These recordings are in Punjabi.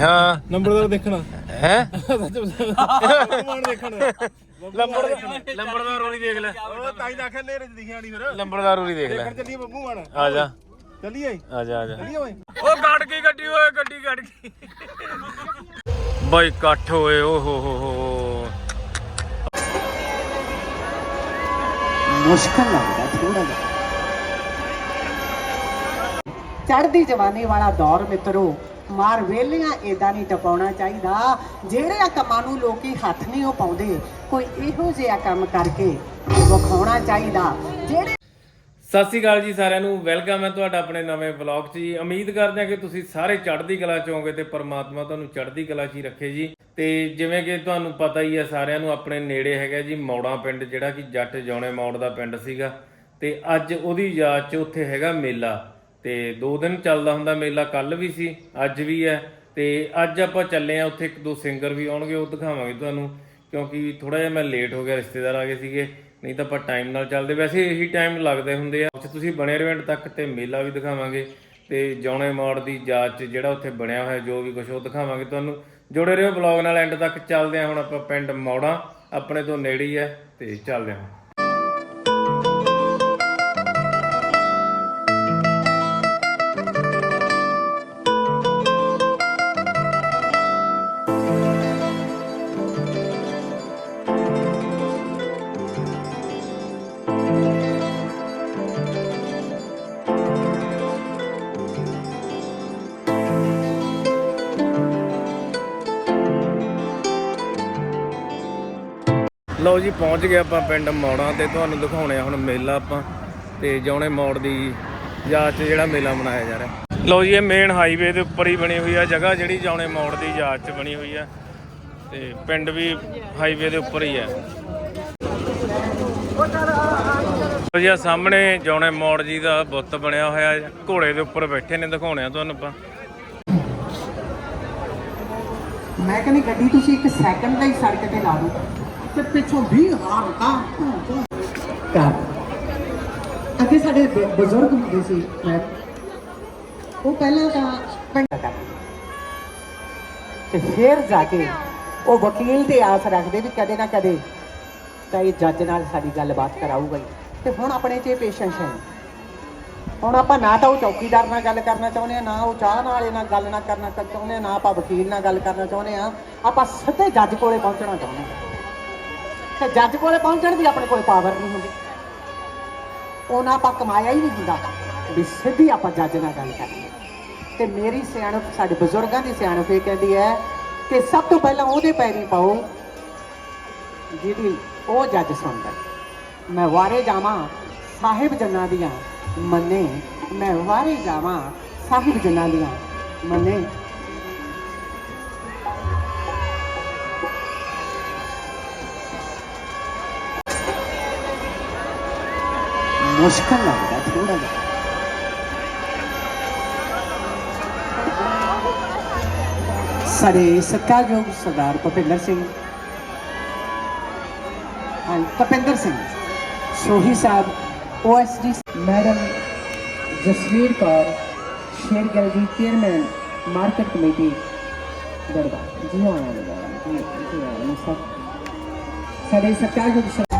ਹਾਂ। ਨੰਬਰਦਾਰ ਦੇਖਣਾ। ਹੈ? ਮਾਨ ਦੇਖਣਾ। ਲੰਬੜਦਾਰ ਲੰਬੜਦਾਰ ਰੋਣੀ ਦੇਖ ਲੈ। ਉਹ ਤਾਂ ਹੀ ਆਖਿਆ ਨੇਰੇ ਚ ਦਿਖਿਆ ਨਹੀਂ ਫਿਰ। ਲੰਬੜਦਾਰ ਰੋਣੀ ਦੇਖ ਲੈ। ਚੱਲੀਏ ਬੱਬੂ ਮਾਨ। ਆ ਜਾ। ਚੱਲੀਏ। ਆ ਜਾ ਆ ਜਾ। ਚੱਲੀਏ ਓਏ। ਉਹ ਕੱਢ ਗਈ ਗੱਡੀ ਓਏ ਗੱਡੀ ਕੱਢ ਗਈ ਬਾਈ ਇਕੱਠ ਹੋਏ ਓ ਹੋ ਹੋ ਹੋ। ਮੁਸ਼ਕਲ ਲੱਗਦਾ ਥੋੜਾ ਜਿਹਾ। ਚੜ੍ਹਦੀ ਜਵਾਨੀ ਵਾਲਾ ਦੌਰ ਮਿੱਤਰੋ ਮਾਰ ਵੇਲੀਆਂ, ਏਦਾਂ ਨਹੀਂ ਟਪਾਉਣਾ ਚਾਹੀਦਾ। ਜਿਹੜੇ ਕੰਮਾਂ ਨੂੰ ਲੋਕੀ ਹੱਥ ਨਹੀਂ ਉਹ ਪਾਉਂਦੇ, ਕੋਈ ਇਹੋ ਜਿਹਾ ਕੰਮ ਕਰਕੇ ਵਿਖਾਉਣਾ ਚਾਹੀਦਾ। ਜਿਹੜੇ ਸਤਿ ਸ਼੍ਰੀ ਅਕਾਲ ਜੀ ਸਾਰਿਆਂ ਨੂੰ, ਵੈਲਕਮ ਹੈ ਤੁਹਾਡਾ ਆਪਣੇ ਨਵੇਂ ਵਲੌਗ 'ਚ ਜੀ। ਉਮੀਦ ਕਰਦੇ ਹਾਂ ਕਿ ਤੁਸੀਂ ਸਾਰੇ ਚੜ੍ਹਦੀ ਕਲਾ 'ਚ ਹੋਵੋਗੇ ਤੇ ਪਰਮਾਤਮਾ ਤੁਹਾਨੂੰ ਚੜ੍ਹਦੀ ਕਲਾ 'ਚ ਹੀ ਰੱਖੇ ਜੀ। ਤੇ ਜਿਵੇਂ ਕਿ ਤੁਹਾਨੂੰ ਪਤਾ ਹੀ ਹੈ ਸਾਰਿਆਂ ਨੂੰ, ਆਪਣੇ ਨੇੜੇ ਹੈਗਾ ਜੀ ਮੌੜਾ ਪਿੰਡ, ਜਿਹੜਾ ਕਿ ਜੱਟ ਜੌਣੇ ਮੌੜ ਦਾ ਪਿੰਡ ਸੀਗਾ। ਤੇ ਅੱਜ ਉਹਦੀ ਯਾਦ 'ਚ ਉੱਥੇ ਹੈਗਾ ਮੇਲਾ। ਤੇ ਦੋ ਦਿਨ ਚੱਲਦਾ ਹੁੰਦਾ ਮੇਲਾ, ਕੱਲ ਵੀ ਸੀ, ਅੱਜ ਵੀ ਹੈ। ਤੇ ਅੱਜ ਆਪਾਂ ਚੱਲੇ ਆ ਉੱਥੇ ਇੱਕ ਦੋ ਸਿੰਗਰ ਵੀ ਆਉਣਗੇ, ਉਹ ਦਿਖਾਵਾਂਗੇ ਤੁਹਾਨੂੰ, ਕਿਉਂਕਿ ਥੋੜਾ ਜਿਹਾ ਮੈਂ ਲੇਟ ਹੋ ਗਿਆ, ਰਿਸ਼ਤੇਦਾਰ ਆ ਗਏ ਸੀਗੇ, ਨਹੀਂ ਤਾਂ ਆਪਾਂ ਟਾਈਮ ਨਾਲ ਚੱਲਦੇ। ਵੈਸੇ ਇਹੀ ਟਾਈਮ ਲੱਗਦੇ ਹੁੰਦੇ ਆ। ਉੱਥੇ ਤੁਸੀਂ ਬਣੇ ਰਹੋ ਐਂਡ ਤੱਕ ਤੇ ਮੇਲਾ ਵੀ ਦਿਖਾਵਾਂਗੇ, ਤੇ ਜੌਣੇ ਮੋੜ ਦੀ ਜਾਂਚ 'ਚ ਜਿਹੜਾ ਉੱਥੇ ਬਣਿਆ ਹੋਇਆ, ਜੋ ਵੀ ਕੁਝ ਉਹ ਦਿਖਾਵਾਂਗੇ ਤੁਹਾਨੂੰ। ਜੁੜੇ ਰਹੋ ਬਲੌਗ ਨਾਲ ਐਂਡ ਤੱਕ ਚੱਲਦੇ ਆ ਹੁਣ ਆਪਾਂ ਪਿੰਡ ਮੌੜਾ, ਆਪਣੇ ਤੋਂ ਨੇੜੇ ਹੀ ਹੈ, ਤੇ ਚੱਲਦੇ ਹਾਂ। ਲਓ ਜੀ, ਪਹੁੰਚ ਗਏ ਆਪਾਂ ਪਿੰਡ ਮੌੜਾ ਤੇ। ਤੁਹਾਨੂੰ ਦਿਖਾਉਣੇ ਆ ਹੁਣ ਮੇਲਾ ਆਪਾਂ। ਤੇ ਜੌਣੇ ਮੌੜ ਦੀ ਯਾਦ 'ਚ ਜਿਹੜਾ ਮੇਲਾ ਮਨਾਇਆ ਜਾ ਰਿਹਾ। ਲਓ ਜੀ, ਇਹ ਮੇਨ ਹਾਈਵੇ ਦੇ ਉੱਪਰ ਹੀ ਬਣੀ ਹੋਈ ਆ ਜਗ੍ਹਾ, ਜਿਹੜੀ ਜੌਣੇ ਮੌੜ ਦੀ ਯਾਦ 'ਚ ਬਣੀ ਹੋਈ ਆ। ਤੇ ਪਿੰਡ ਵੀ ਹਾਈਵੇ ਦੇ ਉੱਪਰ ਹੀ ਆ। ਲਓ ਜੀ ਸਾਹਮਣੇ ਜੌਣੇ ਮੌੜ ਜੀ ਦਾ ਬੁੱਤ ਬਣਿਆ ਹੋਇਆ ਘੋੜੇ ਦੇ ਉੱਪਰ ਬੈਠੇ ਨੇ, ਦਿਖਾਉਣੇ ਆ ਤੁਹਾਨੂੰ ਆਪਾਂ। ਮੈਂ ਕਹਿੰਦੀ, ਗੱਡੀ ਤੁਸੀਂ ਇੱਕ ਸੈਕਿੰਡ ਲਈ ਸੜਕ ਤੇ ਲਾ ਦਿਓ। ਤੇ ਪਿੱਛੋਂ ਵੀ ਹਾਰ ਕਰ ਅੱਗੇ ਸਾਡੇ ਬਜ਼ੁਰਗ ਹੁੰਦੇ ਸੀ ਮੈਂ ਉਹ ਪਹਿਲਾਂ ਤਾਂ ਪਿੰਡ ਦਾ ਤੇ ਫਿਰ ਜਾ ਕੇ ਉਹ ਵਕੀਲ ਤੇ ਆਸ ਰੱਖਦੇ ਵੀ ਕਦੇ ਨਾ ਕਦੇ ਤਾਂ ਇਹ ਜੱਜ ਨਾਲ ਸਾਡੀ ਗੱਲਬਾਤ ਕਰਾਊਗਾ ਹੀ। ਤੇ ਹੁਣ ਆਪਣੇ 'ਚ ਇਹ ਪੇਸ਼ੈਂਸ ਹੈ। ਹੁਣ ਆਪਾਂ ਨਾ ਤਾਂ ਉਹ ਚੌਕੀਦਾਰ ਨਾਲ ਗੱਲ ਕਰਨਾ ਚਾਹੁੰਦੇ ਆ, ਨਾ ਉਹ ਚਾਹ ਵਾਲੇ ਨਾਲ ਗੱਲ ਨਾ ਕਰਨਾ ਚਾਹੁੰਦੇ ਆ ਨਾ ਆਪਾਂ ਵਕੀਲ ਨਾਲ ਗੱਲ ਕਰਨਾ ਚਾਹੁੰਦੇ ਆ। ਆਪਾਂ ਸਿੱਧੇ ਜੱਜ ਕੋਲੇ ਪਹੁੰਚਣਾ ਚਾਹੁੰਦੇ ਆ। ਤੇ ਜੱਜ ਕੋਲੇ ਪਹੁੰਚਣ ਦੀ ਆਪਣੇ ਕੋਲ ਪਾਵਰ ਨਹੀਂ ਹੁੰਦੀ। ਉਹਨਾਂ ਆਪਾਂ ਕਮਾਇਆ ਹੀ ਨਹੀਂ ਹੁੰਦਾ। ਵੀ ਸਿੱਧੀ ਆਪਾਂ ਜੱਜ ਨਾਲ ਗੱਲ ਕਰਨੀ ਤੇ ਮੇਰੀ ਸਿਆਣਪ, ਸਾਡੇ ਬਜ਼ੁਰਗਾਂ ਦੀ ਸਿਆਣਪ ਇਹ ਕਹਿੰਦੀ ਹੈ ਕਿ ਸਭ ਤੋਂ ਪਹਿਲਾਂ ਉਹਦੇ ਪੈਰੀ ਪਾਓ ਜਿਹਦੀ ਉਹ ਜੱਜ ਸੁਣਦਾ ਮੈਂ ਵਾਰੇ ਜਾਵਾਂ, ਸਾਹਿਬ ਜਨਾਂ ਦੀਆਂ ਮੰਨੇ। ਮੈਂ ਵਾਰੇ ਜਾਵਾਂ, ਸਾਹਿਬ ਜਨਾਂ ਦੀਆਂ ਮੰਨੇ। ਮੁਸ਼ਕਲ ਲੱਗਦਾ ਥੋੜਾ ਜਿਹਾ ਸਾਡੇ ਸਤਿਕਾਰਯੋਗ ਸਰਦਾਰ ਭੁਪਿੰਦਰ ਸਿੰਘ ਹਾਂ Bhupinder Singh Sohi Sahib OSD madam Jasvir Kaur Shergill ji chairman market committee ਦਰਬਾ ਜੀ ਹਾਂ ਜੀ ਜੀ ਹਾਂ ਸਭ ਸਾਡੇ ਸਤਿਕਾਰਯੋਗ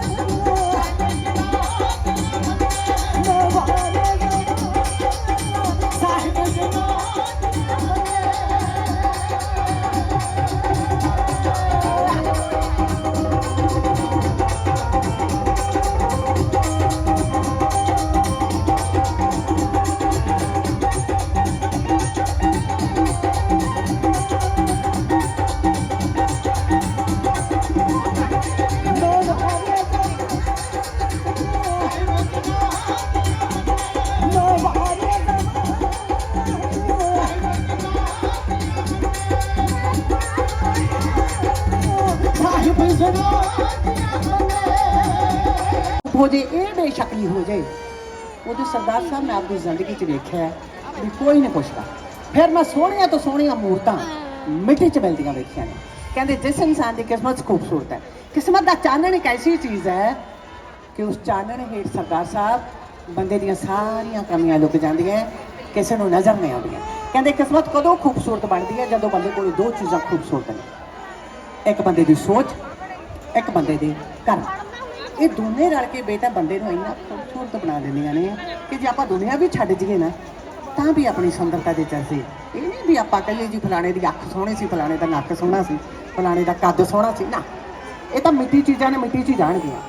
ਬੇਸ਼ਕਲੀ ਹੋ ਸਰਦਾਰ ਸਾਹਿਬ ਮੈਂ ਆਪਣੀ ਜ਼ਿੰਦਗੀ 'ਚ ਵੇਖਿਆ ਵੀ ਕੋਈ ਨਹੀਂ ਪੁੱਛਦਾ। ਫਿਰ ਮੈਂ ਸੋਹਣੀਆਂ ਤੋਂ ਸੋਹਣੀਆਂ ਮੂਰਤਾਂ ਮਿੱਟੀ 'ਚ ਮਿਲਦੀਆਂ ਵੇਖੀਆਂ ਨੇ। ਕਹਿੰਦੇ, ਜਿਸ ਇਨਸਾਨ ਦੀ ਕਿਸਮਤ ਖੂਬਸੂਰਤ ਹੈ। ਕਿਸਮਤ ਦਾ ਚਾਨਣ ਇੱਕ ਐਸੀ ਚੀਜ਼ ਹੈ ਕਿ ਉਸ ਚਾਨਣ ਹੇਠ ਸਰਦਾਰ ਸਾਹਿਬ ਬੰਦੇ ਦੀਆਂ ਸਾਰੀਆਂ ਕਮੀਆਂ ਲੁਕ ਜਾਂਦੀਆਂ ਕਿਸੇ ਨੂੰ ਨਜ਼ਰ ਨਹੀਂ ਆਉਂਦੀਆਂ। ਕਹਿੰਦੇ, ਕਿਸਮਤ ਕਦੋਂ ਖੂਬਸੂਰਤ ਬਣਦੀ ਹੈ? ਜਦੋਂ ਬੰਦੇ ਕੋਲ ਦੋ ਚੀਜ਼ਾਂ ਖੂਬਸੂਰਤ ਨੇ। ਇੱਕ ਬੰਦੇ ਦੀ ਸੋਚ, ਇੱਕ ਬੰਦੇ ਦੇ ਕਰਮ ਇਹ ਦੋਨੇ ਰਲ ਕੇ ਬੇਟਾ ਬੰਦੇ ਨੂੰ ਇੰਨਾ ਖੂਬਸੂਰਤ ਬਣਾ ਦਿੰਦੀਆਂ ਨੇ ਕਿ ਜੇ ਆਪਾਂ ਦੁਨੀਆ ਵੀ ਛੱਡ ਜੀਏ ਨਾ, ਤਾਂ ਵੀ ਆਪਣੀ ਸੁੰਦਰਤਾ ਦੇ ਚਰਚੇ। ਇਹ ਨਹੀਂ ਵੀ ਆਪਾਂ ਕਹੀਏ ਜੀ ਫਲਾਣੇ ਦੀ ਅੱਖ ਸੋਹਣੀ ਸੀ, ਫਲਾਣੇ ਦਾ ਨੱਕ ਸੋਹਣਾ ਸੀ, ਫਲਾਣੇ ਦਾ ਕੱਦ ਸੋਹਣਾ ਸੀ। ਨਾ, ਇਹ ਤਾਂ ਮਿੱਟੀ ਚੀਜ਼ਾਂ ਨੇ, ਮਿੱਟੀ 'ਚ ਹੀ ਜਾਣਗੀਆਂ।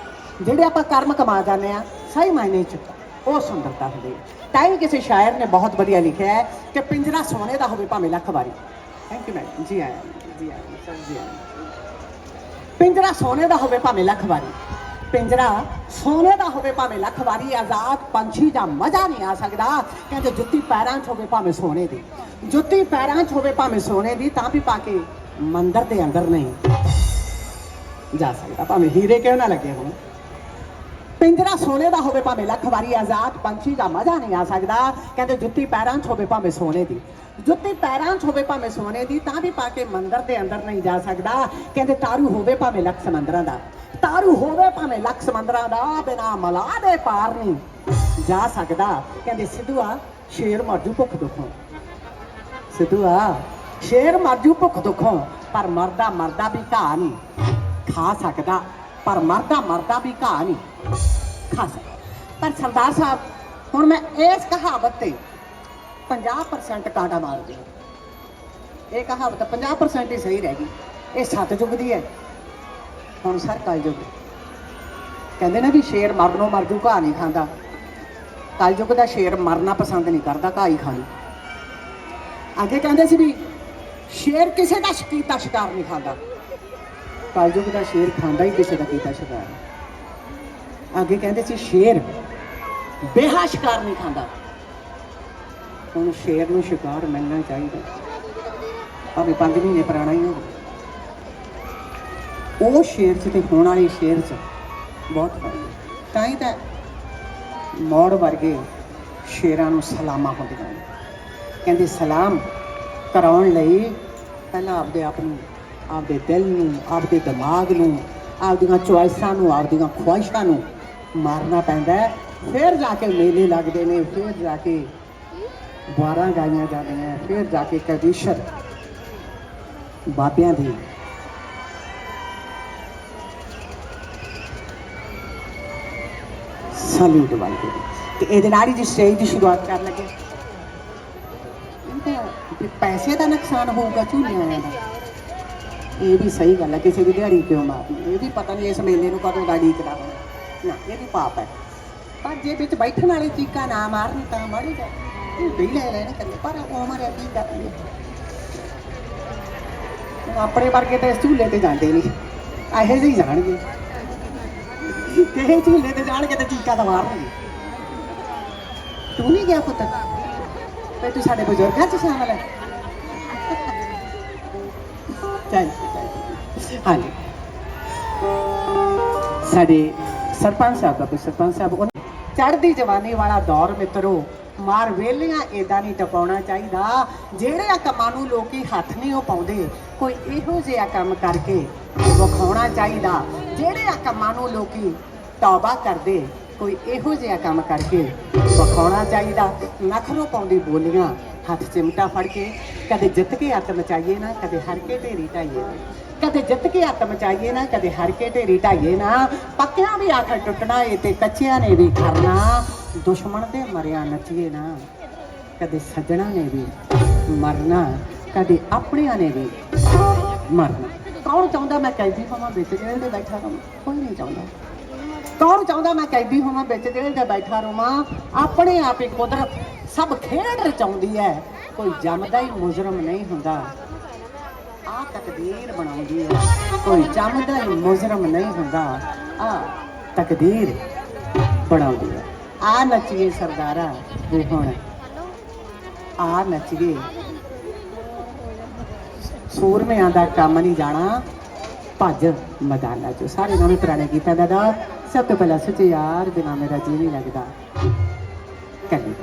ਜਿਹੜੇ ਆਪਾਂ ਕਰਮ ਕਮਾ ਜਾਂਦੇ ਆ ਸਹੀ ਮਾਇਨੇ 'ਚ ਉਹ ਸੁੰਦਰਤਾ ਹੁੰਦੀ ਹੈ। ਤਾਂ ਹੀ ਕਿਸੇ ਸ਼ਾਇਰ ਨੇ ਬਹੁਤ ਵਧੀਆ ਲਿਖਿਆ ਹੈ ਕਿ ਪਿੰਜਰਾ ਸੋਨੇ ਦਾ ਹੋਵੇ ਭਾਵੇਂ ਲੱਖ ਵਾਰੀ। ਥੈਂਕ ਯੂ ਮੈਡਮ ਜੀ ਆਇਆਂ ਜੀ ਆਇਆਂ ਸਰ, ਜੀ ਆਇਆਂ ਪਿੰਜਰਾ ਸੋਨੇ ਦਾ ਹੋਵੇ ਭਾਵੇਂ ਲੱਖ ਵਾਰੀ। ਪਿੰਜਰਾ ਸੋਨੇ ਦਾ ਹੋਵੇ ਭਾਵੇਂ ਲੱਖ ਵਾਰੀ ਆਜ਼ਾਦ, ਪੰਛੀ ਦਾ ਮਜ਼ਾ ਨਹੀਂ ਆ ਸਕਦਾ। ਕਹਿੰਦੇ ਜੁੱਤੀ ਪੈਰਾਂ 'ਚ ਹੋਵੇ ਭਾਵੇਂ ਸੋਨੇ ਦੀ। ਜੁੱਤੀ ਪੈਰਾਂ 'ਚ ਹੋਵੇ ਭਾਵੇਂ ਸੋਨੇ ਦੀ, ਤਾਂ ਵੀ ਪਾ ਕੇ ਮੰਦਰ ਦੇ ਅੰਦਰ ਨਹੀਂ ਜਾ ਸਕਦਾ। ਭਾਵੇਂ ਹੀਰੇ ਕਿਉਂ ਨਾ ਲੱਗੇ ਹੋਣ। ਪਿੰਜਰਾ ਸੋਨੇ ਦਾ ਹੋਵੇ ਭਾਵੇਂ ਲੱਖ ਵਾਰੀ ਆਜ਼ਾਦ, ਪੰਛੀ ਦਾ ਮਜ਼ਾ ਨਹੀਂ ਆ ਸਕਦਾ। ਕਹਿੰਦੇ ਜੁੱਤੀ ਪੈਰਾਂ 'ਚ ਹੋਵੇ ਭਾਵੇਂ ਸੋਨੇ ਦੀ। ਜੁੱਤੀ ਪੈਰਾਂ 'ਚ ਹੋਵੇ ਭਾਵੇਂ ਸੋਨੇ ਦੀ, ਤਾਂ ਵੀ ਪਾ ਕੇ ਮੰਦਰ ਦੇ ਅੰਦਰ ਨਹੀਂ ਜਾ ਸਕਦਾ। ਕਹਿੰਦੇ ਤਾਰੂ ਹੋਵੇ ਭਾਵੇਂ ਲੱਖ ਸਮੁੰਦਰਾਂ ਦਾ। ਤਾਰੂ ਹੋਵੇ ਭਾਵੇਂ ਲੱਖ ਸਮੁੰਦਰਾਂ ਦਾ, ਬਿਨਾ ਮਲਾ ਦੇ ਪਾਰ ਨਹੀਂ ਜਾ ਸਕਦਾ। ਕਹਿੰਦੇ ਸਿੱਧੂਆ ਸ਼ੇਰ ਮਰਜੂ ਭੁੱਖ ਦੁੱਖੋਂ। ਸਿੱਧੂਆ ਸ਼ੇਰ ਮਰਜੂ ਭੁੱਖ ਦੁੱਖੋਂ, ਪਰ ਮਰਦਾ ਮਰਦਾ ਵੀ ਘਾਹ ਨਹੀਂ ਖਾ ਸਕਦਾ। ਪਰ ਮਰਦਾ ਮਰਦਾ ਵੀ ਘਾਹ ਨਹੀਂ। ਖਾ ਸਕਦਾ ਪਰ ਸਰਦਾਰ ਸਾਹਿਬ, ਹੁਣ ਮੈਂ ਇਸ ਕਹਾਵਤ ਤੇ 50% ਕਾਂਟਾ ਮਾਰ ਦਿਆਂ। ਇਹ ਕਹਾਵਤ 50% ਹੀ ਸਹੀ ਰਹਿ ਗਈ। ਇਹ ਸਤਜੁਗ ਦੀ ਹੈ। ਹੁਣ ਸਰ ਕਲਯੁਗ। ਕਹਿੰਦੇ ਨੇ ਵੀ ਸ਼ੇਰ ਮਰਨੋਂ ਮਰਜੂ ਘਾਹ ਨਹੀਂ ਖਾਂਦਾ। ਕਲਯੁਗ ਦਾ ਸ਼ੇਰ ਮਰਨਾ ਪਸੰਦ ਨਹੀਂ ਕਰਦਾ, ਘਾਹ ਹੀ ਖਾਣੀ। ਅੱਗੇ ਕਹਿੰਦੇ ਸੀ ਵੀ ਸ਼ੇਰ ਕਿਸੇ ਦਾ ਕੀਤਾ ਸ਼ਿਕਾਰ ਨਹੀਂ ਖਾਂਦਾ। ਕਲਯੁਗ ਦਾ ਸ਼ੇਰ ਖਾਂਦਾ ਹੀ ਕਿਸੇ ਦਾ ਕੀਤਾ ਸ਼ਿਕਾਰ। ਅੱਗੇ ਕਹਿੰਦੇ ਸੀ, ਸ਼ੇਰ ਬੇਹਾ ਸ਼ਿਕਾਰ ਨਹੀਂ ਖਾਂਦਾ। ਹੁਣ ਸ਼ੇਰ ਨੂੰ ਸ਼ਿਕਾਰ ਮਿਲਣਾ ਚਾਹੀਦਾ। ਭਾਵੇਂ 5 ਮਹੀਨੇ ਪੁਰਾਣਾ ਹੀ ਹੋਵੇ। ਉਹ ਸ਼ੇਰ 'ਚ ਤੇ ਹੋਣ ਵਾਲੇ ਸ਼ੇਰ 'ਚ ਬਹੁਤ ਫ਼ਰਕ ਤਾਂ ਹੀ ਤਾਂ ਮੌੜ ਵਰਗੇ ਸ਼ੇਰਾਂ ਨੂੰ ਸਲਾਮਾਂ ਹੁੰਦੀਆਂ ਨੇ। ਕਹਿੰਦੇ, ਸਲਾਮ ਕਰਾਉਣ ਲਈ ਪਹਿਲਾਂ ਆਪਦੇ ਆਪ ਨੂੰ ਆਪਦੇ ਦਿਲ ਨੂੰ, ਆਪਦੇ ਦਿਮਾਗ ਨੂੰ, ਆਪਦੀਆਂ ਚੁਆਇਸਾਂ ਨੂੰ, ਆਪਦੀਆਂ ਖੁਆਇਸ਼ਾਂ ਨੂੰ ਮਾਰਨਾ ਪੈਂਦਾ ਹੈ। ਫਿਰ ਜਾ ਕੇ ਮੇਲੇ ਲੱਗਦੇ ਨੇ, ਫਿਰ ਜਾ ਕੇ ਬਾਰਾਂ ਗਾਈਆਂ ਜਾਂਦੀਆਂ ਫਿਰ ਜਾ ਕੇ ਕਵੀਸ਼ਰ ਬਾਬਿਆਂ ਦੀ। ਸਲੂਟ ਵਾਲੀ ਤੇ ਇਹਦੇ ਨਾਲ ਹੀ ਜੀ ਸਟੇਜ ਦੀ ਸ਼ੁਰੂਆਤ ਕਰਨ ਲੱਗੇ। ਪੈਸੇ ਦਾ ਨੁਕਸਾਨ ਹੋਊਗਾ ਝੂਲਿਆਂ ਵਾਲਿਆਂ ਦਾ। ਇਹ ਵੀ ਸਹੀ ਗੱਲ ਹੈ, ਕਿਸੇ ਦੀ ਦਿਹਾੜੀ ਕਿਉਂ ਮਾਰਨੀ? ਇਹ ਵੀ ਪਤਾ ਨਹੀਂ ਇਸ ਮੇਲੇ ਨੂੰ ਕਦੋਂ ਦਾ ਡੀਕਦਾ ਹੋਣਾ। ਨਾ, ਇਹ ਵੀ ਪਾਪ ਹੈ। ਪਰ ਜੇ ਵਿੱਚ ਬੈਠਣ ਵਾਲੇ ਚੀਕਾਂ ਨਾ ਮਾਰਨ ਤਾਂ ਮਾਰੀ ਜਾ ਇਹ ਵੀ ਲੈ ਲੈਣ ਕਰੇ ਪਰ ਉਹ ਮਾਰੇ ਕੀ ਕਰਦੀ ਆਪਣੇ ਵਰਗੇ ਤੇ ਇਸ ਝੂਲੇ ਤੇ ਜਾਂਦੇ ਨਹੀਂ। ਇਹੋ ਜਿਹੇ ਜਾਣਗੇ। ਕਿਹੇ ਝੂਲੇ ਤੇ ਜਾਣਗੇ ਤਾਂ ਚੀਕਾ ਤਾਂ ਮਾਰਨਗੇ। ਤੂੰ ਨਹੀਂ ਗਿਆ ਪੁੱਤ? ਤੇ ਤੂੰ ਸਾਡੇ ਬਜ਼ੁਰਗਾਂ ਚ ਸ਼ਾਮਲ ਹੈ। ਚੱਲ ਹਾਂਜੀ। ਸਾਡੇ ਸਰਪੰਚ ਸਾਹਿਬ ਦਾ ਕੋਈ ਸਰਪੰਚ ਸਾਹਿਬ ਚੜ੍ਹਦੀ ਜਵਾਨੀ ਵਾਲਾ ਦੌਰ ਮਿੱਤਰੋ, ਮਾਰ ਵੇਲੀਆਂ ਏਦਾਂ ਨਹੀਂ ਟਪਾਉਣਾ ਚਾਹੀਦਾ। ਜਿਹੜੇ ਆ ਕੰਮਾਂ ਨੂੰ ਲੋਕੀ ਹੱਥ ਨਹੀਂ ਉਹ ਪਾਉਂਦੇ, ਕੋਈ ਇਹੋ ਜਿਹਾ ਕੰਮ ਕਰਕੇ ਵਿਖਾਉਣਾ ਚਾਹੀਦਾ। ਜਿਹੜੇ ਆ ਕੰਮਾਂ ਨੂੰ ਲੋਕੀ ਤੌਬਾ ਕਰਦੇ, ਕੋਈ ਇਹੋ ਜਿਹਾ ਕੰਮ ਕਰਕੇ ਵਿਖਾਉਣਾ ਚਾਹੀਦਾ। ਨਖਰੋਂ ਪਾਉਂਦੀ ਬੋਲੀਆਂ ਹੱਥ ਚਿਮਟਾ ਫੜ ਕੇ, ਕਦੇ ਜਿੱਤ ਕੇ ਅੱਤ ਮਚਾਈਏ ਨਾ, ਕਦੇ ਹਰ ਕੇ ਢੇਰੀ ਢਾਈਏ ਕਦੇ ਜਿੱਤ ਕੇ ਹੱਥ ਮਚਾਈਏ ਨਾ, ਕਦੇ ਹਰ ਕੇ ਢੇਰੀ ਢਾਈਏ ਨਾ। ਪੱਕਿਆਂ ਵੀ ਆਖਰ ਟੁੱਟਣਾ ਏ ਤੇ ਕੱਚਿਆਂ ਨੇ ਵੀ ਕਰਨਾ ਦੁਸ਼ਮਣ ਦੇ ਮਰਿਆ ਨੱਚੀਏ ਨਾ, ਕਦੇ ਸੱਜਣਾ ਨੇ ਵੀ ਮਰਨਾ, ਕਦੇ ਆਪਣਿਆਂ ਨੇ ਵੀ ਮਰਨਾ। ਕੌਣ ਚਾਹੁੰਦਾ ਮੈਂ ਕੈਦੀ ਹੋਵਾਂ ਵਿੱਚ ਜੇਲ੍ਹ ਦੇ ਬੈਠਾ ਰਹਾਂ? ਕੋਈ ਨਹੀਂ ਚਾਹੁੰਦਾ। ਕੌਣ ਚਾਹੁੰਦਾ ਮੈਂ ਕੈਦੀ ਹੋਵਾਂ ਵਿੱਚ ਜੇਲ੍ਹ ਦੇ ਬੈਠਾ ਰਹਾਂ? ਆਪਣੇ ਆਪ ਹੀ ਖੁਦ ਸਭ ਖੇਡ ਰਚਾਉਂਦੀ ਹੈ। ਕੋਈ ਜੰਮਦਾ ਹੀ ਮੁਜਰਮ ਨਹੀਂ ਹੁੰਦਾ। ਆ ਤਕਦੀਰ ਬਣਾਉਂਦੀ ਹੈ। ਕੋਈ ਜੰਮਦਾ ਹੀ ਮੁਜਰਮ ਨਹੀਂ ਹੁੰਦਾ। ਆ ਤਕਦੀਰ ਬਣਾਉਂਦੀ ਹੈ। ਆ ਨੱਚੀਏ ਸਰਦਾਰਾ, ਵੀ ਹੁਣ ਆ ਨੱਚੀਏ। ਸੂਰਮਿਆਂ ਦਾ ਕੰਮ ਨਹੀਂ ਜਾਣਾ। ਭੱਜ ਮੈਦਾਨਾਂ 'ਚ। ਸਾਰੇ ਨਵੇਂ ਪੁਰਾਣੇ ਗੀਤਾਂ ਦਾ ਸਭ ਤੋਂ ਪਹਿਲਾਂ ਸੱਚੇ ਯਾਰ ਬਿਨਾ ਮੇਰਾ ਜੀ ਨਹੀਂ ਲੱਗਦਾ। ਕੱਲੀ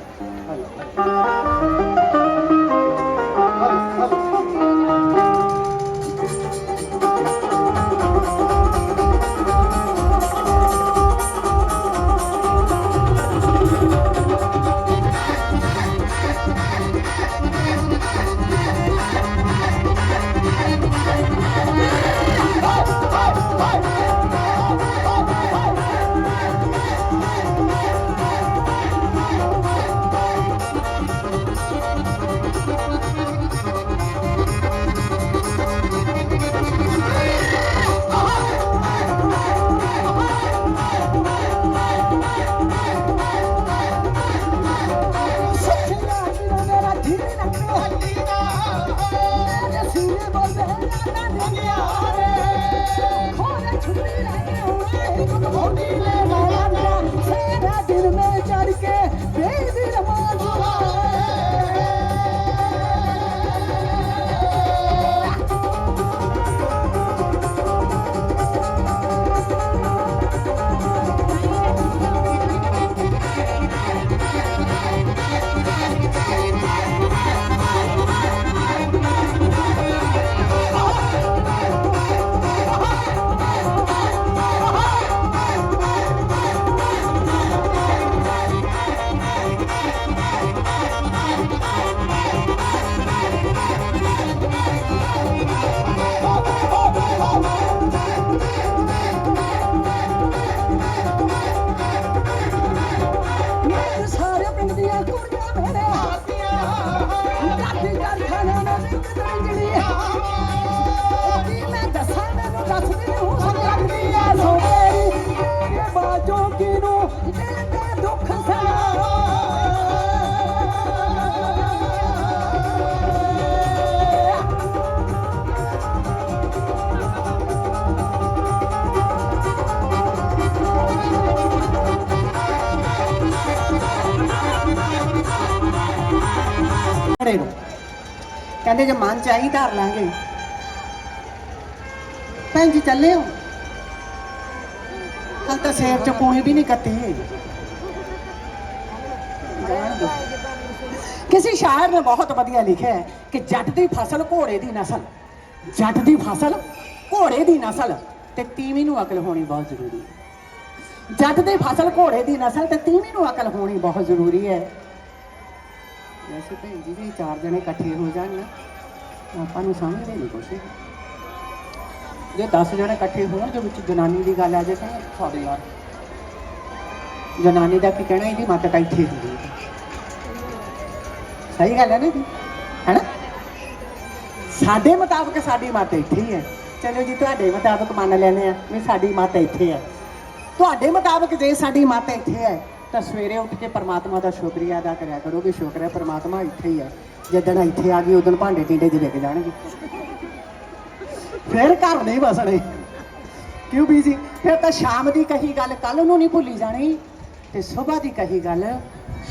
ਖੜੇ ਨੂੰ ਕਹਿੰਦੇ ਜੇ ਮਨ ਚ ਆਈ ਧਰ ਲਾਂਗੇ। ਭੈਣ ਜੀ ਚੱਲੇ ਹੋ? ਕੱਲ ਤਾਂ ਸੇਬ ਚ ਪੂਣੀ ਵੀ ਨਹੀਂ ਕੱਤੀ ਕਿਸੇ ਸ਼ਾਇਰ ਨੇ ਬਹੁਤ ਵਧੀਆ ਲਿਖਿਆ ਹੈ ਕਿ ਜੱਟ ਦੀ ਫਸਲ ਘੋੜੇ ਦੀ ਨਸਲ। ਜੱਟ ਦੀ ਫਸਲ ਘੋੜੇ ਦੀ ਨਸਲ। ਤੇ ਤੀਵੀਂ ਨੂੰ ਅਕਲ ਹੋਣੀ ਬਹੁਤ ਜ਼ਰੂਰੀ ਹੈ। ਜੱਟ ਦੀ ਫਸਲ ਘੋੜੇ ਦੀ ਨਸਲ ਤੇ ਤੀਵੀਂ ਨੂੰ ਅਕਲ ਹੋਣੀ ਬਹੁਤ ਜ਼ਰੂਰੀ ਹੈ। ਵੈਸੇ ਭੈਣ ਜੀ ਵੀ ਚਾਰ ਜਣੇ ਇਕੱਠੇ ਹੋ ਜਾਣ ਨਾ ਆਪਾਂ ਨੂੰ ਸਮਝਦੇ ਨਹੀਂ ਕੁਛ। ਜੇ 10 ਜਣੇ ਇਕੱਠੇ ਹੋਣ ਦੇ ਵਿੱਚ ਜਨਾਨੀ ਦੀ ਗੱਲ ਆ ਜਾਏ ਤਾਂ ਸੌਰੀ ਯਾਰ। ਜਨਾਨੀ ਦਾ ਕੀ ਕਹਿਣਾ ਇਹਦੀ ਮਾਤਾ ਤਾਂ ਇੱਥੇ ਹੁੰਦੀ ਹੈ। ਸਹੀ ਗੱਲ ਹੈ ਨਾ ਜੀ? ਹੈਨਾ? ਸਾਡੇ ਮੁਤਾਬਕ ਸਾਡੀ ਮਾਤਾ ਇੱਥੇ ਹੀ ਹੈ। ਚਲੋ ਜੀ, ਤੁਹਾਡੇ ਮੁਤਾਬਕ ਮੰਨ ਲੈਂਦੇ ਆ ਵੀ ਸਾਡੀ ਮਾਤਾ ਇੱਥੇ ਹੈ। ਤੁਹਾਡੇ ਮੁਤਾਬਕ ਜੇ ਸਾਡੀ ਮਾਤਾ ਇੱਥੇ ਹੈ ਤਾਂ ਸਵੇਰੇ ਉੱਠ ਕੇ ਪਰਮਾਤਮਾ ਦਾ ਸ਼ੁਕਰੀਆ ਅਦਾ ਕਰਿਆ ਕਰੋ ਕਿ ਸ਼ੁਕਰ ਹੈ ਪਰਮਾਤਮਾ ਇੱਥੇ ਹੀ ਹੈ ਜਦੋਂ ਇੱਥੇ ਆ ਗਈ, ਉਦੋਂ ਭਾਂਡੇ ਟੀਂਡੇ ਚ ਵਿਕ ਜਾਣਗੇ। ਫਿਰ ਘਰ ਨਹੀਂ ਵਸਣੇ। ਕਿਉਂ ਬੀਜੀ ਫਿਰ ਤਾਂ ਸ਼ਾਮ ਦੀ ਕਹੀ ਗੱਲ ਕੱਲ ਨੂੰ ਨਹੀਂ ਭੁੱਲੀ ਜਾਣੀ ਤੇ ਸਵੇਰ ਦੀ ਕਹੀ ਗੱਲ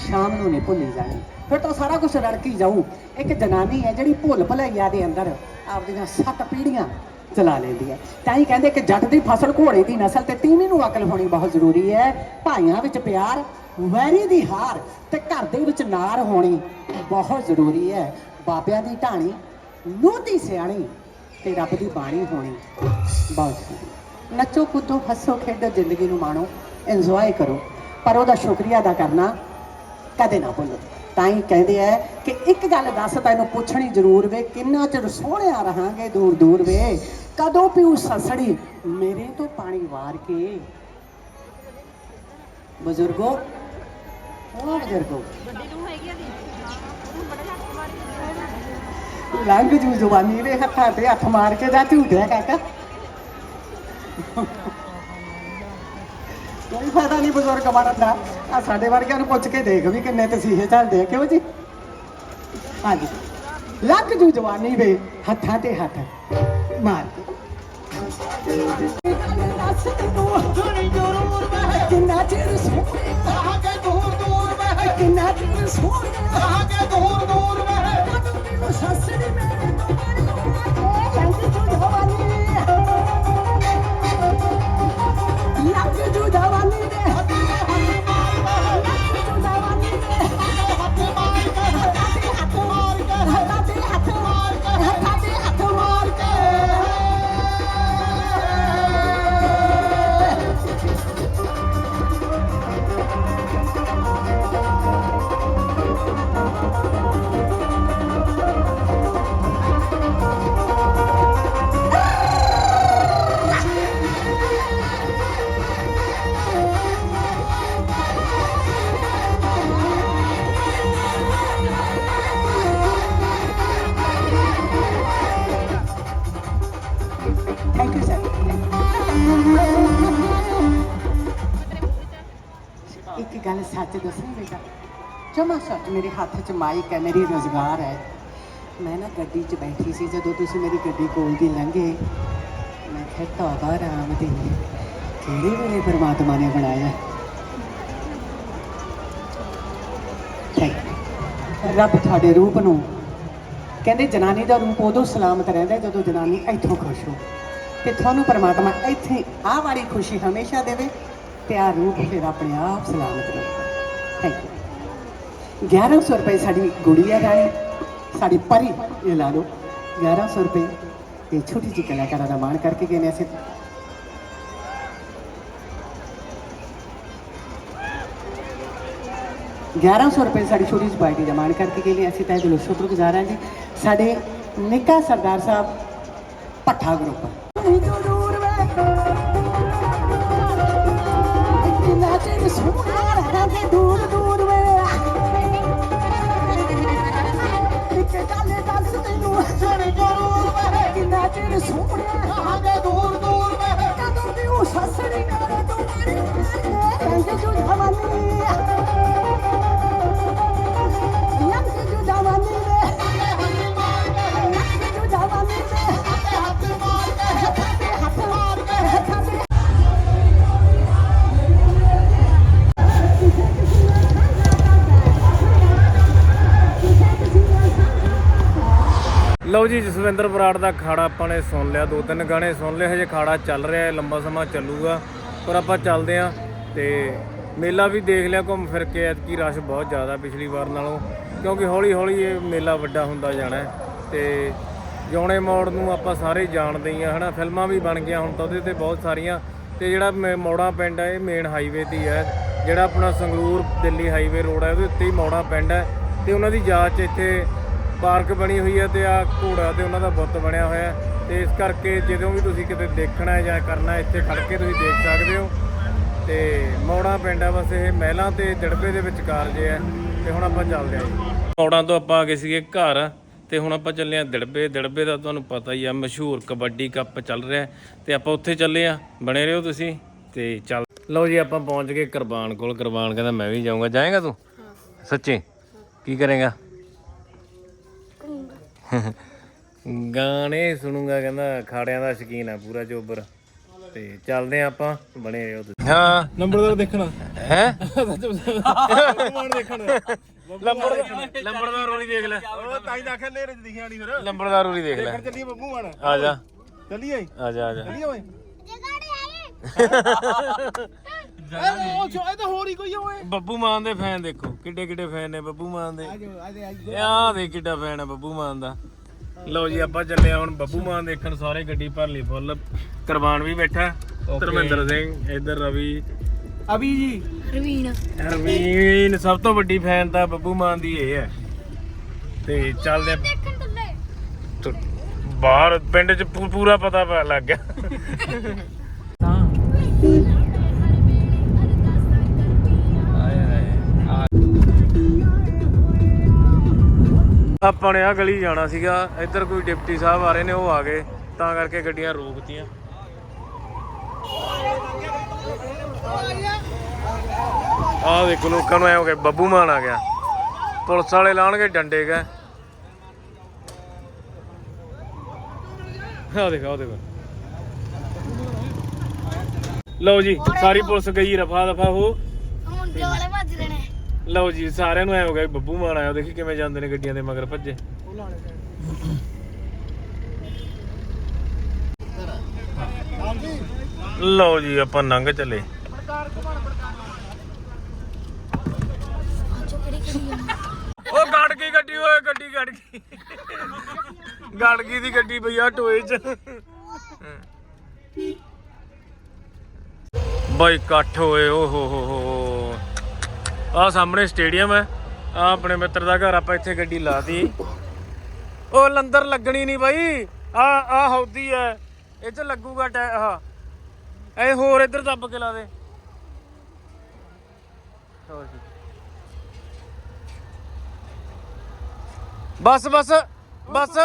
ਸ਼ਾਮ ਨੂੰ ਨਹੀਂ ਭੁੱਲੀ ਜਾਣੀ। ਫਿਰ ਤਾਂ ਸਾਰਾ ਕੁਝ ਰੜਕੀ ਜਾਊ। ਇੱਕ ਜਨਾਨੀ ਹੈ ਜਿਹੜੀ ਭੁੱਲ ਭੁਲਈਆ ਦੇ ਅੰਦਰ ਆਪਦੀਆਂ ਸੱਤ ਪੀੜ੍ਹੀਆਂ ਚਲਾ ਲੈਂਦੀ ਹੈ। ਤਾਂ ਹੀ ਕਹਿੰਦੇ ਕਿ ਜੱਟ ਦੀ ਫਸਲ ਘੋੜੇ ਦੀ ਨਸਲ ਤੇ ਤੀਵੀਂ ਨੂੰ ਅਕਲ ਹੋਣੀ ਬਹੁਤ ਜ਼ਰੂਰੀ ਹੈ। ਭਾਈਆਂ ਵਿੱਚ ਪਿਆਰ, ਵੈਰੀ ਦੀ ਹਾਰ ਤੇ ਘਰ ਦੇ ਵਿੱਚ ਨਾਰ ਹੋਣੀ ਬਹੁਤ ਜ਼ਰੂਰੀ ਹੈ। ਬਾਬਿਆਂ ਦੀ ਢਾਣੀ ਨੂੰਹ ਦੀ ਸਿਆਣੀ ਤੇ ਰੱਬ ਦੀ ਬਾਣੀ ਹੋਣੀ ਬਹੁਤ ਜ਼ਰੂਰੀ। ਨੱਚੋ, ਕੁੱਦੋ, ਹੱਸੋ, ਖੇਡੋ, ਜ਼ਿੰਦਗੀ ਨੂੰ ਮਾਣੋ ਇੰਜੋਏ ਕਰੋ। ਪਰ ਉਹਦਾ ਸ਼ੁਕਰੀਆ ਅਦਾ ਕਰਨਾ ਕਦੇ ਨਾ ਭੁੱਲੋ। ਤਾਂ ਹੀ ਕਹਿੰਦੇ ਆ ਕਿ ਇੱਕ ਗੱਲ ਦੱਸ ਤੈਨੂੰ ਪੁੱਛਣੀ ਜ਼ਰੂਰ ਵੇ, ਕਿੰਨਾ ਚਿਰ ਸੋਹਣਿਆ ਰਹਾਂਗੇ ਦੂਰ ਦੂਰ ਵੇ? ਕਦੋਂ ਪੀਉ ਸਸੜੀ? ਮੇਰੇ ਤੋਂ ਪਾਣੀ ਵਾਰ ਕੇ। ਬਜ਼ੁਰਗੋ ਉਹ ਬਜ਼ੁਰਗੋ? ਲੰਘ ਜੂ ਜਵਾਨੀ ਦੇ ਹੱਥਾਂ ਤੇ ਹੱਥ ਮਾਰ ਕੇ ਜਾ ਝੂਟਿਆ ਕਾਕਾ ਕੋਈ ਫਾਇਦਾ ਨਹੀਂ ਬਜ਼ੁਰਗ ਬਣਨ ਦਾ। ਆ ਸਾਡੇ ਵਰਗਿਆਂ ਨੂੰ ਪੁੱਛ ਕੇ ਦੇਖ ਵੀ ਕਿੰਨੇ ਤਸੀਹੇ ਚੱਲਦੇ ਆ ਕਿਉਂ ਜੀ? ਹਾਂਜੀ। ਲੱਗ ਜੂ ਜਵਾਨੀ ਵੇ ਹੱਥਾਂ ਤੇ ਹੱਥ ਮਾਰ ਕੇ। ਕਿੰਨਾ ਚਿਰ ਸੋਹਣੇ ਕਹਾਂਗੇ ਦੂਰ ਦੂਰ ਮੈਂ ਕਿੰਨਾ ਚਿਰ ਸੋਹਣੇ ਕਹਾਂਗੇ ਦੂਰ ਦੂਰ ਮੈਂ ਕਦੋਂ ਤੈਨੂੰ ਗੱਲ ਸੱਚ ਦੱਸਣੀ ਬੇਟਾ। ਜਮਾ ਸੱਚ ਮੇਰੇ ਹੱਥ 'ਚ ਮਾਈਕ ਹੈ, ਮੇਰੀ ਰੋਜ਼ਗਾਰ ਹੈ। ਮੈਂ ਨਾ ਗੱਡੀ 'ਚ ਬੈਠੀ ਸੀ, ਜਦੋਂ ਤੁਸੀਂ ਮੇਰੀ ਗੱਡੀ ਕੋਲ ਦੀ ਲੰਘੇ, ਮੈਂ ਕਿਹਾ ਤੌਬਾ ਰਾਮ ਦੀ ਕਿਹੜੇ ਵੇਲੇ ਪਰਮਾਤਮਾ ਨੇ ਬਣਾਇਆ? ਰੱਬ ਤੁਹਾਡੇ ਰੂਪ ਨੂੰ, ਕਹਿੰਦੇ ਜਨਾਨੀ ਦਾ ਰੂਪ ਉਦੋਂ ਸਲਾਮਤ ਰਹਿੰਦਾ ਜਦੋਂ ਜਨਾਨੀ ਇੱਥੋਂ ਖੁਸ਼ ਹੋ। ਤੇ ਤੁਹਾਨੂੰ ਪਰਮਾਤਮਾ ਇੱਥੇ ਆਹ ਵਾਲੀ ਖੁਸ਼ੀ ਹਮੇਸ਼ਾ ਦੇਵੇ ਤੇ ਆਹ ਰੂਪ ਫਿਰ ਆਪਣੇ ਆਪ ਸਲਾਮਤ ਰਹੇ। ਥੈਂਕ ਯੂ 1100 ਰੁਪਏ ਸਾਡੀ ਗੁੜੀਆ ਰਾਣੀ ਸਾਡੀ ਪਰੀ, ਇਹ ਲਾ ਲਓ। 1100 ਰੁਪਏ। ਇਹ ਛੋਟੀ ਜਿਹੀ ਕਲਾਕਾਰਾਂ ਦਾ ਮਾਣ ਕਰਕੇ ਗਏ ਨੇ ਅਸੀਂ। ਗਿਆਰਾਂ ਸੌ ਰੁਪਏ ਸਾਡੀ ਛੋਟੀ ਜਿਹੀ ਪਾਰਟੀ ਦਾ ਮਾਣ ਕਰਕੇ ਗਏ ਨੇ ਅਸੀਂ ਤਾਂ ਇਹਦੇ ਲਈ ਸ਼ੁਕਰਗੁਜ਼ਾਰ ਹਾਂ ਜੀ। ਸਾਡੇ ਨਿੱਕਾ ਸਰਦਾਰ ਸਾਹਿਬ, ਪੱਠਾ ਵੇ ਕਿੰਨਾ ਚਿਰ ਜੀ, ਜਸਵਿੰਦਰ ਬਰਾੜ ਦਾ ਖਾੜਾ ਆਪਾਂ ਨੇ ਸੁਣ ਲਿਆ, ਦੋ ਤਿੰਨ ਗਾਣੇ ਸੁਣ ਲਏ, ਹਜੇ ਖਾੜਾ ਚੱਲ ਰਿਹਾ ਹੈ, ਲੰਬਾ ਸਮਾਂ ਚੱਲੂਗਾ, ਪਰ ਆਪਾਂ ਚੱਲਦੇ ਆਂ ਤੇ ਮੇਲਾ ਵੀ ਦੇਖ ਲਿਆ ਘੁੰਮ ਫਿਰ ਕੇ, ਐਤਕੀ ਰਸ਼ ਬਹੁਤ ਜ਼ਿਆਦਾ ਪਿਛਲੀ ਵਾਰ ਨਾਲੋਂ, ਕਿਉਂਕਿ ਹੌਲੀ ਹੌਲੀ ਇਹ ਮੇਲਾ ਵੱਡਾ ਹੁੰਦਾ ਜਾਣਾ ਹੈ ਤੇ ਜੌਣੇ ਮੋੜ ਨੂੰ ਆਪਾਂ ਸਾਰੇ ਜਾਣਦੇ ਹੀ ਆ ਹਨਾ, ਫਿਲਮਾਂ ਵੀ ਬਣ ਗਈਆਂ ਹੁਣ ਤਾਂ ਉਹਦੇ ਤੇ ਬਹੁਤ ਸਾਰੀਆਂ, ਤੇ ਜਿਹੜਾ ਮੇ- ਮੋੜਾ ਪਿੰਡ ਹੈ, ਇਹ ਮੇਨ ਹਾਈਵੇ ਤੇ ਹੈ ਜਿਹੜਾ ਆਪਣਾ ਸੰਗਰੂਰ ਦਿੱਲੀ ਹਾਈਵੇ ਰੋਡ ਹੈ, ਉਹਦੇ ਉੱਤੇ ਹੀ ਮੋੜਾ ਪਿੰਡ ਹੈ, ਤੇ ਉਹਨਾਂ ਦੀ ਯਾਦ ਇੱਥੇ ਪਾਰਕ ਬਣੀ ਹੋਈ ਹੈ ਤੇ ਆ ਘੋੜਾ ਤੇ ਉਹਨਾਂ ਦਾ ਬੁੱਤ ਬਣਿਆ ਹੋਇਆ ਤੇ ਇਸ ਕਰਕੇ ਜਦੋਂ ਵੀ ਤੁਸੀਂ ਕਿਤੇ ਦੇਖਣਾ ਹੈ ਜਾਂ ਕਰਨਾ ਹੈ ਇੱਥੇ ਖੜ ਕੇ ਤੁਸੀਂ ਦੇਖ ਸਕਦੇ ਹੋ। ਤੇ ਮੌੜਾ ਪਿੰਡ ਆ ਬਸ ਇਹ ਮਹਿਲਾਂ ਤੇ ਜੜਬੇ ਦੇ ਵਿਚਕਾਰ ਜੇ ਹੈ। ਤੇ ਹੁਣ ਆਪਾਂ ਚੱਲਦੇ ਹਾਂ ਜੀ। ਮੌੜਾਂ ਤੋਂ ਆਪਾਂ ਆ ਗਏ ਸੀਗੇ ਘਰ। ਤੇ ਹੁਣ ਆਪਾਂ ਚੱਲੇ ਆ ਦਿੜਬੇ। ਦਿੜਬੇ ਦਾ ਤੁਹਾਨੂੰ ਪਤਾ ਹੀ ਆ ਮਸ਼ਹੂਰ ਕਬੱਡੀ ਕੱਪ ਚੱਲ ਰਿਹਾ ਹੈ। ਤੇ ਆਪਾਂ ਉੱਥੇ ਚੱਲੇ ਆ ਬਣੇ ਰਹੋ ਤੁਸੀਂ ਤੇ ਚੱਲ। ਲਓ ਜੀ ਆਪਾਂ ਪਹੁੰਚ ਗਏ ਕੁਰਬਾਨ ਕੋਲ। ਕੁਰਬਾਨ ਕਹਿੰਦਾ ਮੈਂ ਵੀ ਜਾਊਂਗਾ। ਜਾਏਗਾ ਤੂੰ? ਸੱਚੀ? ਕੀ ਕਰੇਗਾ? ਗਾਣੇ ਸੁਣੂਗਾ ਕਹਿੰਦਾ ਖਾੜਿਆਂ ਦਾ ਸ਼ਕੀਨ ਆ ਪੂਰਾ ਚੋਬਰ ਤੇ ਚੱਲਦੇ ਆ ਆਪਾਂ ਬਣੇ ਰਹੋ ਤੁਸੀਂ। ਹਾਂ। ਨੰਬਰਦਾਰ ਦੇਖਣਾ। ਹੈ? ਮਾਨ ਦੇਖਣਾ। ਲੰਬੜਦਾਰ ਲੰਬੜਦਾਰ ਰੋਣੀ ਦੇਖ ਲੈ। ਉਹ ਤਾਈ ਦਾ ਆਖਿਆ ਨੇਰੇ ਚ ਦਿਖਿਆ ਨਹੀਂ ਫਿਰ। ਲੰਬੜਦਾਰ ਰੋਣੀ ਦੇਖ ਲੈ। ਚੱਲੀਏ ਬੱਬੂ ਮਾਨ। ਆ ਜਾ। ਚੱਲੀਏ। ਆ ਜਾ ਆ ਜਾ। ਚੱਲੀਏ ਓਏ। ਇਹ ਉਹ ਚੋ ਇਹ ਤਾਂ ਹੋਰ ਹੀ ਕੋਈ ਓਏ ਬੱਬੂ ਮਾਨ ਦੇ ਫੈਨ ਦੇਖੋ ਕਿੱਡੇ ਕਿੱਡੇ ਫੈਨ ਨੇ ਬੱਬੂ ਮਾਨ ਦੇ। ਆਹ ਦੇ ਕਿੱਡਾ ਫੈਨ ਹੈ ਬੱਬੂ ਮਾਨ ਦਾ। ਲਓ ਜੀ ਆਪਾਂ ਚੱਲੇ ਆ ਹੁਣ ਬੱਬੂ ਮਾਨ ਦੇਖਣ ਸਾਰੇ ਗੱਡੀ ਭਰ ਲਈ ਫੁੱਲ। ਕੁਰਬਾਨ ਵੀ ਬੈਠਾ ਧਰਮਿੰਦਰ ਸਿੰਘ ਇੱਧਰ ਰਵੀ। ਅਭੀ ਜੀ। ਰਵੀਨ। ਹਰਵੀਨ ਸਭ ਤੋਂ ਵੱਡੀ ਫੈਨ ਤਾਂ ਬੱਬੂ ਮਾਨ ਦੀ ਇਹ ਹੈ। ਤੇ ਚੱਲਦੇ ਆ ਦੇਖਣ ਤੁੱਲੇ ਤੁ- ਬਾਹਰ ਪਿੰਡ ਚ ਪੂ- ਪੂਰਾ ਪਤਾ ਪਾ ਲੱਗ ਗਿਆ। ਆਪਾਂ ਨੇ ਆ ਗਲੀ ਜਾਣਾ ਸੀਗਾ, ਇੱਧਰ ਕੋਈ ਡਿਪਟੀ ਸਾਹਿਬ ਆ ਰਹੇ ਨੇ, ਉਹ ਆ ਗਏ, ਤਾਂ ਕਰਕੇ ਗੱਡੀਆਂ ਰੋਕਤੀਆਂ। ਆਹ ਦੇਖੋ ਲੋਕਾਂ ਨੂੰ ਐ ਹੋ ਗਿਆ, ਬੱਬੂ ਮਾਨ ਆ ਗਿਆ। ਪੁਲਿਸ ਵਾਲੇ ਲਾਣਗੇ ਡੰਡੇ ਗਏ। ਆ ਦੇਖੋ ਆ ਦੇਖੋ। ਲਓ ਜੀ, ਸਾਰੀ ਪੁਲਿਸ ਗਈ ਰਫਾ ਦਫਾ ਹੋ। ਮੁੰਡੇ ਵਾਲੇ ਭੱਜ ਰਹੇ ਲਓ ਜੀ ਸਾਰਿਆਂ ਨੂੰ ਐ ਹੋ ਗਿਆ ਵੀ ਬੱਬੂ ਮਾਨ ਆਇਆ ਦੇਖੀ ਕਿਵੇਂ ਜਾਂਦੇ ਨੇ ਗੱਡੀਆਂ ਦੇ ਮਗਰ ਭੱਜੇ। ਲਓ ਜੀ ਆਪਾਂ ਲੰਘ ਚੱਲੇ। ਉਹ ਗੜ ਗਈ ਗੱਡੀ ਓਏ ਗੱਡੀ ਗੜ ਗਈ। ਗੜ ਗਈ ਦੀ ਗੱਡੀ ਭਈਆ ਟੋਏ ਚ। ਬਾਈ ਇਕੱਠ ਹੋਏ ਓ ਹੋ ਹੋ ਹੋ। ਆ ਸਾਹਮਣੇ ਸਟੇਡੀਅਮ ਹੈ। ਆ ਆਪਣੇ ਮਿੱਤਰ ਦਾ ਘਰ ਆਪਾਂ ਇੱਥੇ ਗੱਡੀ ਲਾਤੀ ਉਹ ਲੰਦਰ ਲੱਗਣੀ ਨਹੀਂ ਬਾਈ। ਆ ਆ ਹੌਦੀ ਐ ਇਹ ਚ ਲੱਗੂਗਾ ਟੈ, ਆਹ। ਐ ਹੋਰ ਇੱਧਰ ਦੱਬ ਕੇ ਲਾ ਦੇ। ਬਸ ਬਸ ਬਸ,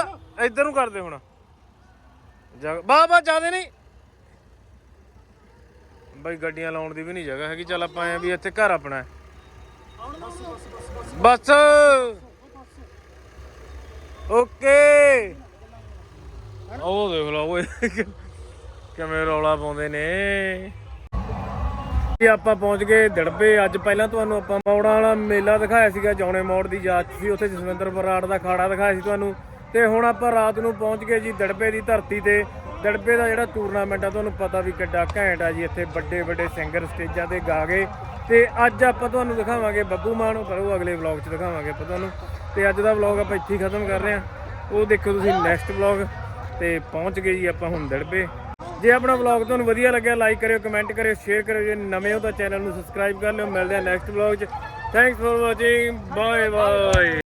ਇੱਧਰ ਨੂੰ ਕਰਦੇ ਹੁਣ। ਜਾ, ਬਾ ਬਾ, ਜਿਆਦੇ ਨਹੀਂ। ਬਈ, ਗੱਡੀਆਂ ਲਾਉਣ ਦੀ ਵੀ ਨਹੀਂ ਜਗ੍ਹਾ ਹੈਗੀ। ਚੱਲ ਆਪਾਂ ਆਏ ਵੀ ਇੱਥੇ ਘਰ ਆਪਣਾ ਹੈ। ਬਸ। ਓਕੇ। ਉਹ ਦੇਖ ਲਓ ਓਏ। ਕਿਵੇਂ ਰੌਲਾ ਪਾਉਂਦੇ ਨੇ। ਜੀ ਆਪਾਂ ਪਹੁੰਚ ਗਏ ਦੜਬੇ। ਅੱਜ ਪਹਿਲਾਂ ਤੁਹਾਨੂੰ ਆਪਾਂ ਮੌੜਾਂ ਵਾਲਾ ਮੇਲਾ ਦਿਖਾਇਆ ਸੀਗਾ, ਜੌਣੇ ਮੌੜ ਦੀ ਯਾਦ 'ਚ ਸੀ। ਉੱਥੇ ਜਸਵਿੰਦਰ ਬਰਾੜ ਦਾ ਖਾੜਾ ਦਿਖਾਇਆ ਸੀ ਤੁਹਾਨੂੰ। ਤੇ ਹੁਣ ਆਪਾਂ ਰਾਤ ਨੂੰ ਪਹੁੰਚ ਗਏ ਜੀ ਦੜਬੇ ਦੀ ਧਰਤੀ ਤੇ। ਦੜਬੇ ਦਾ ਜਿਹੜਾ ਟੂਰਨਾਮੈਂਟ ਆ, ਤੁਹਾਨੂੰ ਪਤਾ ਵੀ ਕਿੱਡਾ ਘੈਂਟ ਆ ਜੀ। ਇੱਥੇ ਵੱਡੇ ਵੱਡੇ ਸਿੰਗਰ ਸਟੇਜਾਂ ਤੇ ਗਾ ਗਏ। ਤੇ ਅੱਜ ਆਪਾਂ ਤੁਹਾਨੂੰ ਦਿਖਾਵਾਂਗੇ ਬੱਬੂ ਮਾਨ ਪਰ ਉਹ ਅਗਲੇ ਵਲੌਗ 'ਚ ਦਿਖਾਵਾਂਗੇ ਆਪਾਂ ਤੁਹਾਨੂੰ। ਤੇ ਅੱਜ ਦਾ ਵਲੌਗ ਆਪਾਂ ਇੱਥੇ ਹੀ ਖਤਮ ਕਰ ਰਹੇ ਹਾਂ। ਉਹ ਦੇਖੋ ਤੁਸੀਂ ਨੈਕਸਟ ਵਲੌਗ ਤੇ ਪਹੁੰਚ ਗਏ ਜੀ ਆਪਾਂ ਹੁਣ ਦੜਬੇ। ਜੇ ਆਪਣਾ ਵਲੌਗ ਤੁਹਾਨੂੰ ਵਧੀਆ ਲੱਗਿਆ ਲਾਈਕ ਕਰਿਓ ਕਮੈਂਟ ਕਰਿਓ ਸ਼ੇਅਰ ਕਰਿਓ। ਜੇ ਨਵੇਂ ਹੋ ਤਾਂ ਚੈਨਲ ਨੂੰ ਸਬਸਕ੍ਰਾਈਬ ਕਰ ਲਿਓ। ਮਿਲਦੇ ਹਾਂ ਨੈਕਸਟ ਵਲੌਗ 'ਚ। Thanks for watching bye bye